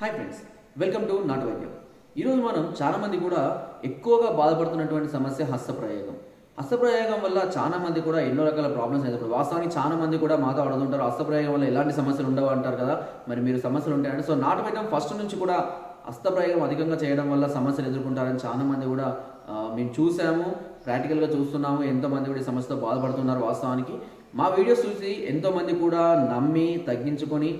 Hi friends welcome to నాటు వైద్యం ఈరోజు మనం చాలామంది కూడా ఎక్కువగా బాధపడుతున్నటువంటి సమస్య హస్తప్రయోగం. హస్తప్రయోగం వల్ల చాలా మంది కూడా ఎన్నో రకాల ప్రాబ్లమ్స్ ఎదుర్కొంటారు వాస్తవానికి చాలా మంది కూడా మాతో అడుగుతుంటారు హస్తప్రయోగం వల్ల ఎలాంటి సమస్యలు ఉండవు అంటారు కదా. మరి మీరు సమస్యలు ఉంటాయంటే సో నాటు వైద్యం ఫస్ట్ నుంచి కూడా హస్తప్రయోగం అధికంగా చేయడం వల్ల సమస్యలు ఎదుర్కొంటారని చాలామంది కూడా మేము చూసాము. ప్రాక్టికల్గా చూస్తున్నాము ఎంతోమంది కూడా ఈ సమస్యతో బాధపడుతున్నారు వాస్తవానికి. మా వీడియోస్ చూసి ఎంతోమంది కూడా నమ్మి తగ్గించుకొని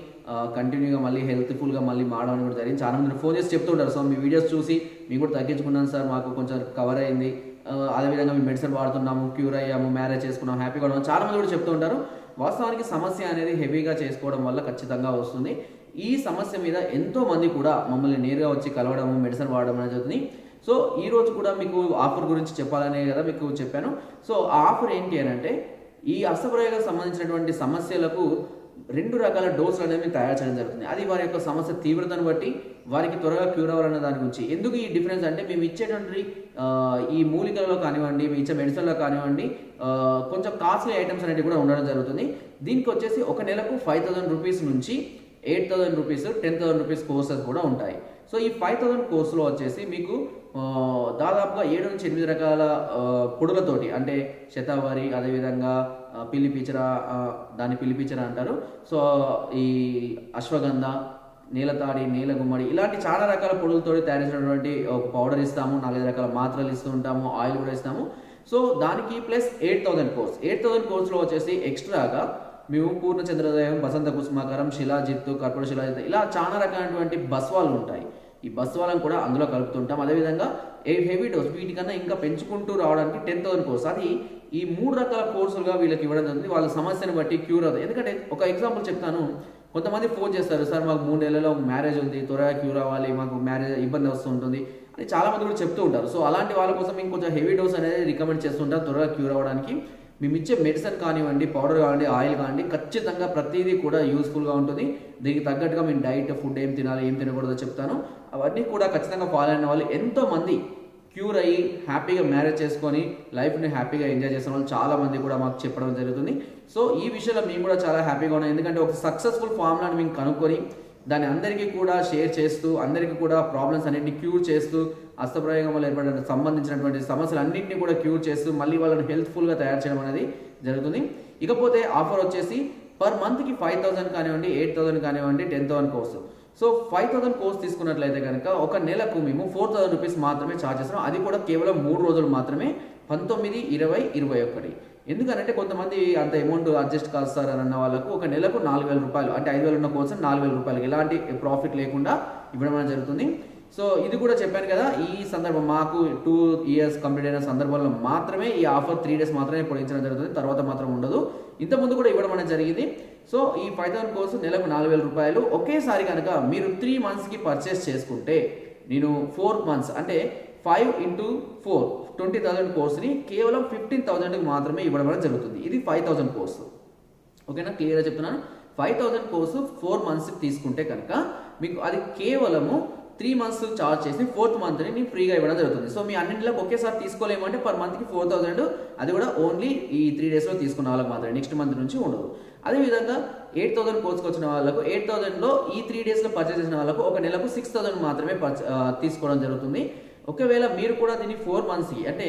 కంటిన్యూగా మళ్ళీ హెల్త్ఫుల్గా మళ్ళీ మాడడం కూడా జరిగింది. చాలా మంది ఫోన్ చేసి చెప్తుంటారు సో మీ వీడియోస్ చూసి మేము కూడా తగ్గించుకున్నాను సార్ మాకు కొంచెం కవర్ అయింది. అదేవిధంగా మేము మెడిసిన్ వాడుతున్నాము క్యూర్ అయ్యాము మ్యారేజ్ చేసుకున్నాము హ్యాపీగా ఉన్నాము చాలా మంది కూడా చెప్తూ ఉంటారు. వాస్తవానికి సమస్య అనేది హెవీగా చేసుకోవడం వల్ల ఖచ్చితంగా వస్తుంది. ఈ సమస్య మీద ఎంతోమంది కూడా మమ్మల్ని నేరుగా వచ్చి కలవడము మెడిసిన్ వాడడం అనేది జరుగుతుంది. సో ఈరోజు కూడా మీకు ఆఫర్ గురించి చెప్పాలనే కదా మీకు చెప్పాను. సో ఆ ఆఫర్ ఏంటి అని అంటే ఈ అస్తప్రయోగం సంబంధించినటువంటి సమస్యలకు రెండు రకాల డోసులు అనేవి తయారు చేయడం జరుగుతుంది. అది వారి యొక్క సమస్య తీవ్రతను బట్టి వారికి త్వరగా క్యూర్ అవ్వాలన్న దాని గురించి. ఎందుకు ఈ డిఫరెన్స్ అంటే మేము ఇచ్చేటువంటి ఈ మూలికలలో కానివ్వండి మేము ఇచ్చే మెడిసిన్లో కానివ్వండి కొంచెం కాస్ట్లీ ఐటమ్స్ అనేవి కూడా ఉండడం జరుగుతుంది. దీనికి వచ్చేసి ఒక నెలకు ఫైవ్ థౌసండ్ రూపీస్ నుంచి eight thousand rupees ten thousand rupees courses కూడా ఉంటాయి. సో ఈ ఫైవ్ థౌసండ్ కోర్సులో వచ్చేసి మీకు దాదాపుగా ఏడు నుంచి ఎనిమిది రకాల పొడులతోటి అంటే శతావారి అదేవిధంగా పిల్లిపీచర దాన్ని పిల్లిపీచర అంటారు. సో ఈ అశ్వగంధ నీలతాడి నీల గుమ్మడి ఇలాంటి చాలా రకాల పొడులతో తయారు చేసినటువంటి ఒక పౌడర్ ఇస్తాము నాలుగైదు రకాల మాత్రలు ఇస్తూ ఉంటాము ఆయిల్ కూడా ఇస్తాము. సో దానికి plus eight thousand course. Eight thousand కోర్స్లో వచ్చేసి ఎక్స్ట్రాగా మేము పూర్ణ చంద్రోదయం వసంత కుసుమాకరం శిలాజిత్తు కర్పూర శిలాజిత్తు ఇలా చాలా రకమైనటువంటి బస్వాలు ఉంటాయి ఈ బస్వాలను కూడా అందులో కలుపుతుంటాం. అదేవిధంగా ఏ హెవీ డోస్ వీటికన్నా ఇంకా పెంచుకుంటూ రావడానికి టెన్ థౌసండ్ కోర్స్. అది ఈ మూడు రకాల కోర్సులుగా వీళ్ళకి ఇవ్వడం జరుగుతుంది. వాళ్ళ సమస్యను బట్టి క్యూర్ అవుతుంది. ఎందుకంటే ఒక ఎగ్జాంపుల్ చెప్తాను. కొంతమంది ఫోన్ చేస్తారు సార్ మాకు మూడు నెలల్లో మ్యారేజ్ ఉంది త్వరగా క్యూర్ అవ్వాలి మాకు మ్యారేజ్ ఇబ్బంది వస్తుంటుంది. అని చాలామంది కూడా చెప్తూ ఉంటారు. సో అలాంటి వాళ్ళ కోసం మేము కొంచెం హెవీ డోస్ అనేది రికమెండ్ చేస్తుంటాం త్వరగా క్యూర్ అవ్వడానికి. మేము ఇచ్చే మెడిసిన్ కానివ్వండి పౌడర్ కానివ్వండి ఆయిల్ కానివ్వండి ఖచ్చితంగా ప్రతిదీ కూడా యూస్ఫుల్గా ఉంటుంది. దీనికి తగ్గట్టుగా మేము డైట్ ఫుడ్ ఏం తినాలి ఏం తినకూడదో చెప్తాను. అవన్నీ కూడా ఖచ్చితంగా ఫాలో అయిన వాళ్ళు ఎంతోమంది క్యూర్ అయ్యి హ్యాపీగా మ్యారేజ్ చేసుకొని లైఫ్ని హ్యాపీగా ఎంజాయ్ చేసిన వాళ్ళు చాలామంది కూడా మాకు చెప్పడం జరుగుతుంది. సో ఈ విషయంలో మేము కూడా చాలా హ్యాపీగా ఉన్నాం. ఎందుకంటే ఒక సక్సెస్ఫుల్ ఫార్ములాని మేము కనుక్కొని దాన్ని అందరికీ కూడా షేర్ చేస్తూ అందరికీ కూడా ప్రాబ్లమ్స్ అన్నింటినీ క్యూర్ చేస్తూ అస్తప్రయోగం వల్ల ఏర్పడిన సంబంధించినటువంటి సమస్యలు అన్నింటినీ కూడా క్యూర్ చేస్తూ మళ్ళీ వాళ్ళని హెల్త్ఫుల్గా తయారు చేయడం అనేది జరుగుతుంది. ఇకపోతే ఆఫర్ వచ్చేసి పర్ మంత్కి ఫైవ్ థౌసండ్ కానివ్వండి ఎయిట్ థౌసండ్ కానివ్వండి ten thousand course so five thousand course తీసుకున్నట్లయితే కనుక ఒక నెలకు మేము ఫోర్ థౌసండ్ రూపీస్ మాత్రమే ఛార్జ్ చేస్తున్నాం అది కూడా కేవలం మూడు రోజులు మాత్రమే పంతొమ్మిది ఇరవై ఇరవై ఒకటి. ఎందుకనంటే కొంతమంది అంత అమౌంట్ అడ్జస్ట్ కాదు సార్ అని అన్న వాళ్ళకు ఒక నెలకు నాలుగు వేల రూపాయలు అంటే ఐదు వేలు ఉన్న కోసం నాలుగు వేల రూపాయలు ఎలాంటి ప్రాఫిట్ లేకుండా ఇవ్వడం అనేది జరుగుతుంది. సో ఇది కూడా చెప్పాను కదా ఈ సందర్భం మాకు టూ ఇయర్స్ కంప్లీట్ అయిన సందర్భంలో మాత్రమే ఈ ఆఫర్ త్రీ డేస్ మాత్రమే పొడిగించడం జరుగుతుంది. తర్వాత మాత్రం ఉండదు. ఇంతకుముందు కూడా ఇవ్వడం అనేది జరిగింది. సో ఈ ఫైవ్ థౌసండ్ కోసం నెలకు నాలుగు వేల రూపాయలు. ఒకేసారి కనుక మీరు త్రీ మంత్స్కి పర్చేస్ చేసుకుంటే నేను ఫోర్ మంత్స్ అంటే five into four twenty thousand కోర్స్ని కేవలం ఫిఫ్టీన్ థౌసండ్కి మాత్రమే ఇవ్వడం జరుగుతుంది. ఇది ఫైవ్ థౌసండ్ కోర్సు. ఓకేనా? క్లియర్గా చెప్తున్నాను. Five thousand course four months తీసుకుంటే కనుక మీకు అది కేవలము త్రీ మంత్స్ చార్జ్ చేసి ఫోర్త్ మంత్ని నేను ఫ్రీగా ఇవ్వడం జరుగుతుంది. సో మీ అన్నింటిలో ఒకేసారి తీసుకోలేమంటే పర్ మంత్కి ఫోర్ థౌసండ్ అది కూడా ఓన్లీ ఈ త్రీ డేస్లో తీసుకున్న వాళ్ళకి మాత్రమే నెక్స్ట్ మంత్ నుంచి ఉండదు. అదేవిధంగా ఎయిట్ థౌసండ్ కోర్స్కి వచ్చిన వాళ్ళకు ఎయిట్ థౌసండ్లో ఈ త్రీ డేస్లో పర్చేస్ చేసిన వాళ్ళకు ఒక నెలకు సిక్స్ థౌసండ్ మాత్రమే పర్చ తీసుకోవడం జరుగుతుంది. ఒకవేళ మీరు కూడా దీన్ని ఫోర్ మంత్స్కి అంటే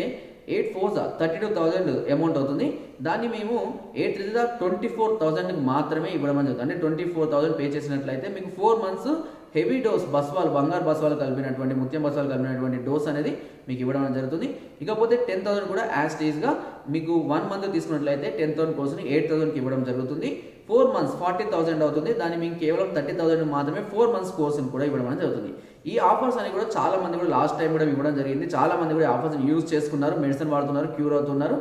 eight fours thirty two thousand amount అవుతుంది. దాన్ని మేము ఎయిట్ త్రీ ట్వంటీ ఫోర్ థౌసండ్కి మాత్రమే ఇవ్వడం అని అంటే ట్వంటీ ఫోర్ థౌసండ్ పే చేసినట్లయితే మీకు ఫోర్ మంత్స్ హెవీ డోస్ బస్వాల్ బంగారు బస్వాలు కలిపినటువంటి ముత్యం బస్వాలు కలిపినటువంటి డోస్ అనేది మీకు ఇవ్వడం జరుగుతుంది. ఇకపోతే టెన్ థౌసండ్ కూడా యాజ్ టీజ్గా మీకు వన్ మంత్ తీసుకున్నట్లయితే టెన్ థౌసండ్ కోర్స్ని ఎయిట్ థౌసండ్కి ఇవ్వడం జరుగుతుంది. ఫోర్ మంత్స్ ఫార్టీ థౌసండ్ అవుతుంది. దాన్ని మీకు కేవలం థర్టీ థౌసండ్ మాత్రమే ఫోర్ మంత్స్ కోర్స్ని కూడా ఇవ్వడం అనేది జరుగుతుంది. ఈ ఆఫర్స్ అని కూడా చాలా మంది కూడా లాస్ట్ టైం కూడా ఇవ్వడం జరిగింది. చాలా మంది కూడా ఆఫర్స్ యూజ్ చేసుకున్నారు. మెడిసిన్ వాడుతున్నారు క్యూర్ అవుతున్నారు.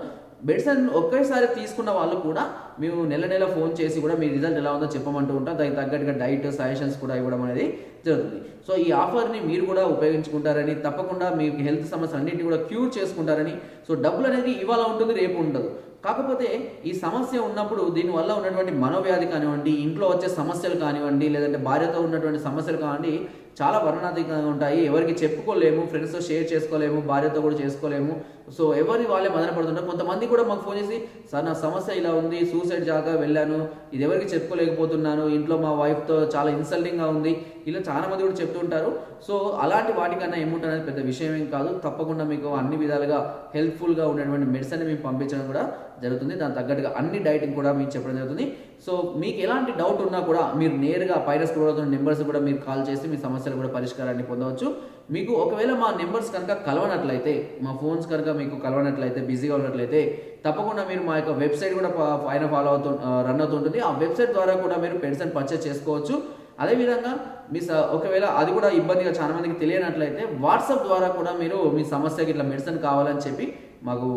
మెడిసిన్ ఒకేసారి తీసుకున్న వాళ్ళు కూడా మేము నెల నెల ఫోన్ చేసి కూడా మీ రిజల్ట్ ఎలా ఉందో చెప్పమంటూ ఉంటాం. దానికి తగ్గట్టుగా డైట్ సజెషన్స్ కూడా ఇవ్వడం అనేది జరుగుతుంది. సో ఈ ఆఫర్ని మీరు కూడా ఉపయోగించుకుంటారని తప్పకుండా మీ హెల్త్ సమస్యలు అన్నింటినీ కూడా క్యూర్ చేసుకుంటారని. సో డబ్బులు అనేది ఇవాళ ఉంటుంది రేపు ఉండదు. కాకపోతే ఈ సమస్య ఉన్నప్పుడు దీనివల్ల ఉన్నటువంటి మనోవ్యాధి కానివ్వండి ఇంట్లో వచ్చే సమస్యలు కానివ్వండి లేదంటే భార్యతో ఉన్నటువంటి సమస్యలు కానివ్వండి చాలా వర్ణనాతీతంగా ఉంటాయి. ఎవరికి చెప్పుకోలేము ఫ్రెండ్స్తో షేర్ చేసుకోలేము భార్యతో కూడా చేసుకోలేము. సో ఎవరి వాళ్ళే మదన పడుతుంటారు. కొంతమంది కూడా మాకు ఫోన్ చేసి సార్ నా సమస్య ఇలా ఉంది సూసైడ్ జాగా వెళ్ళాను ఇది ఎవరికి చెప్పుకోలేకపోతున్నాను ఇంట్లో మా వైఫ్తో చాలా ఇన్సల్టింగ్గా ఉంది. ఇలా చాలామంది కూడా చెప్తుంటారు సో అలాంటి వాటికన్నా ఏముంటుంది అనేది పెద్ద విషయం ఏం కాదు. తప్పకుండా మీకు అన్ని విధాలుగా హెల్ప్ఫుల్గా ఉండేటువంటి మెడిసిన్ మేము పంపించడం కూడా జరుగుతుంది. దాని తగ్గట్టుగా అన్ని డైటింగ్ కూడా మీకు చెప్పడం జరుగుతుంది. సో మీకు ఎలాంటి డౌట్ ఉన్నా కూడా మీరు నేరుగా పైరస్ స్క్రోల్ నెంబర్స్ కూడా మీరు కాల్ చేసి మీ సమస్యలు కూడా పరిష్కారాన్ని పొందవచ్చు. మీకు ఒకవేళ మా నెంబర్స్ కనుక కలవనట్లయితే మా ఫోన్స్ కనుక మీకు కలవనట్లయితే బిజీగా ఉన్నట్లయితే తప్పకుండా మీరు మా యొక్క వెబ్సైట్ కూడా పైన ఫాలో అవుతూ రన్ అవుతుంటుంది ఆ వెబ్సైట్ ద్వారా కూడా మీరు పెన్షన్ పర్చేస్ చేసుకోవచ్చు. అదేవిధంగా మీ స- ఒకవేళ అది కూడా ఇబ్బందిగా చాలా మందికి తెలియనట్లయితే వాట్సాప్ ద్వారా కూడా మీరు మీ సమస్యకి ఇట్లా మెడిసిన్ కావాలని చెప్పి మాకు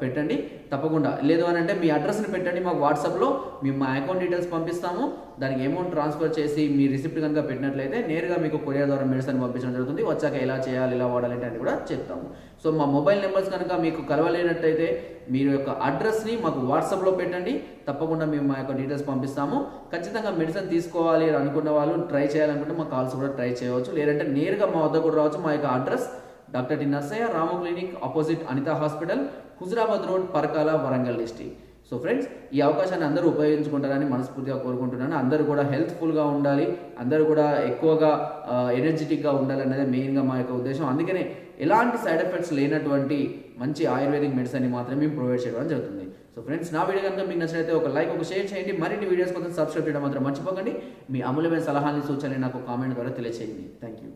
పెట్టండి. తప్పకుండా. లేదు అని అంటే మీ అడ్రస్ని పెట్టండి మాకు వాట్సాప్లో. మేము మా అకౌంట్ డీటెయిల్స్ పంపిస్తాము. దానికి అమౌంట్ ట్రాన్స్ఫర్ చేసి మీ రిసిప్ట్ కనుక పెట్టినట్లయితే నేరుగా మీకు కొరియర్ ద్వారా మెడిసిన్ పంపించడం జరుగుతుంది. వచ్చాక ఎలా చేయాలి ఎలా వాడాలి అంటే అని కూడా చెప్తాము. సో మా మొబైల్ నెంబర్స్ కనుక మీకు కలవలేనట్టయితే మీరు యొక్క అడ్రస్ని మాకు వాట్సాప్లో పెట్టండి. తప్పకుండా మేము మా యొక్క డీటెయిల్స్ పంపిస్తాము. ఖచ్చితంగా మెడిసిన్ తీసుకోవాలి అని అనుకున్న వాళ్ళు ట్రై చేయాలనుకుంటే మా కాల్స్ కూడా ట్రై చేయవచ్చు. లేదంటే నేరుగా మా వద్ద కూడా రావచ్చు. మా యొక్క address doctor D Narsaiah Rama clinic opposite Anitha hospital Huzurabad road Parakal Warangal district so friends ఈ అవకాశాన్ని అందరూ ఉపయోగించుకుంటారని మనస్ఫూర్తిగా కోరుకుంటున్నాను. అందరూ కూడా హెల్త్ఫుల్గా ఉండాలి. అందరూ కూడా ఎక్కువగా ఎనర్జెటిక్గా ఉండాలనేది మెయిన్గా మా యొక్క ఉద్దేశం. అందుకనే ఎలాంటి సైడ్ ఎఫెక్ట్స్ లేనటువంటి మంచి ఆయుర్వేదిక్ మెడిసిన్ మాత్రమే మేము ప్రొవైడ్ చేయడం జరుగుతుంది. సో ఫ్రెండ్స్ నా వీడియో కనుక మీకు నచ్చినైతే ఒక లైక్ ఒక షేర్ చేయండి. మరిన్ని వీడియోస్ కోసం సబ్స్క్రైబ్ చేయడం మాత్రం మర్చిపోకండి. మీ అమూల్యమైన సలహాలని సూచనలు నాకు కామెంట్ ద్వారా తెలియచేయండి. Thank you